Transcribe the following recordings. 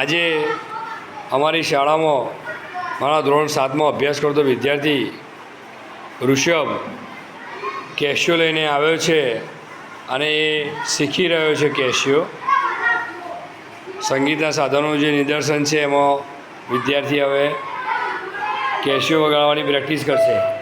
આજે અમારી શાળામાં, મારા ધોરણ સાતમાં અભ્યાસ કરતો વિદ્યાર્થી ઋષભ કેશિયો લઈને આવ્યો છે અને એ શીખી રહ્યો છે કેશિયો. સંગીતના સાધનોનું જે નિદર્શન છે, એમાં વિદ્યાર્થી હવે કેશિયો વગાડવાની પ્રેક્ટિસ કરશે.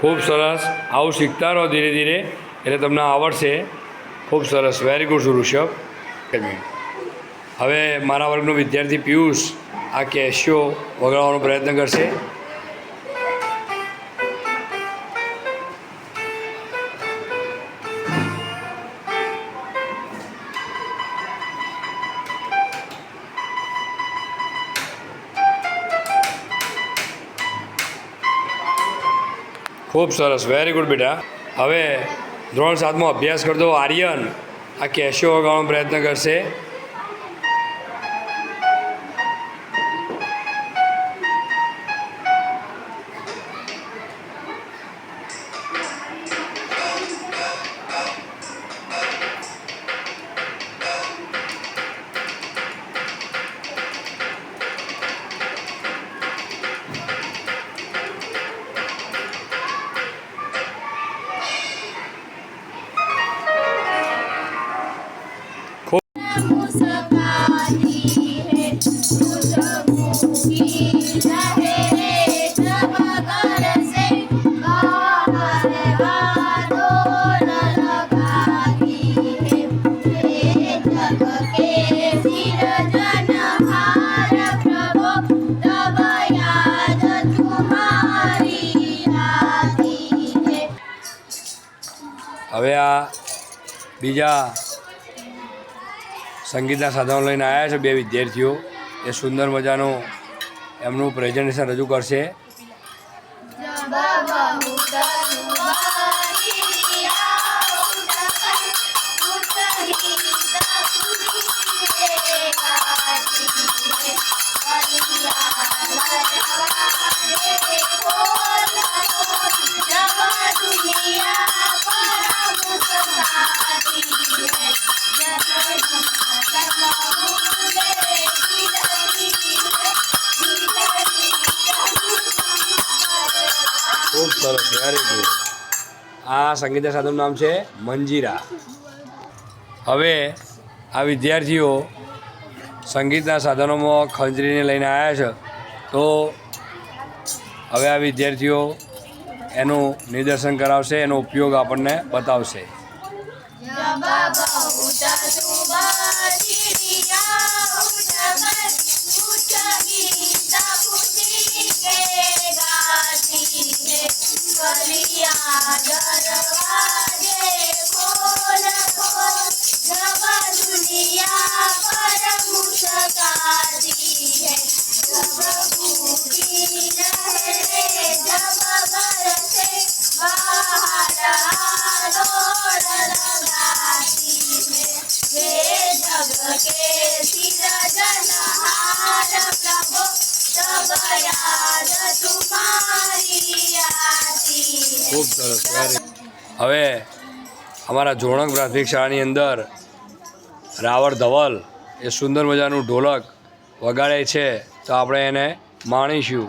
ખૂબ સરસ. આવું શીખતા રહો ધીરે ધીરે. એટલે તમને આવડશે. ખૂબ સરસ. Very good Rishabh. હવે મારા વર્ગનો વિદ્યાર્થી પિયુષ આ કેશિયો વગાડવાનો પ્રયત્ન કરશે. ખૂબ સરસ વેરી ગુડ બેટા. હવે ધોરણ સાતમાં અભ્યાસ કરતો આર્યન આ કેશિયો વગાડવાનો પ્રયત્ન કરશે. હવે આ બીજા સંગીતના સાધનો લઈને આવ્યા છે બે વિદ્યાર્થીઓ. એ સુંદર મજાનું એમનું પ્રેઝન્ટેશન રજૂ કરશે. સરસ વેરી ગુડ આ સંગીતના સાધનનું નામ છે મંજીરા. હવે આ વિદ્યાર્થીઓ સંગીતના સાધનોમાં ખંજરીને લઈને આવ્યા છે, તો હવે આ વિદ્યાર્થીઓ એનું નિદર્શન કરાવશે, એનો ઉપયોગ આપણને બતાવશે. ખૂબ સરસ હવે અમારા જોણક પ્રાથમિક શાળાની અંદર રાવળ ધવલ એ સુંદર મજાનું ઢોલક વગાડે છે. તો આપણે એને માણીશું.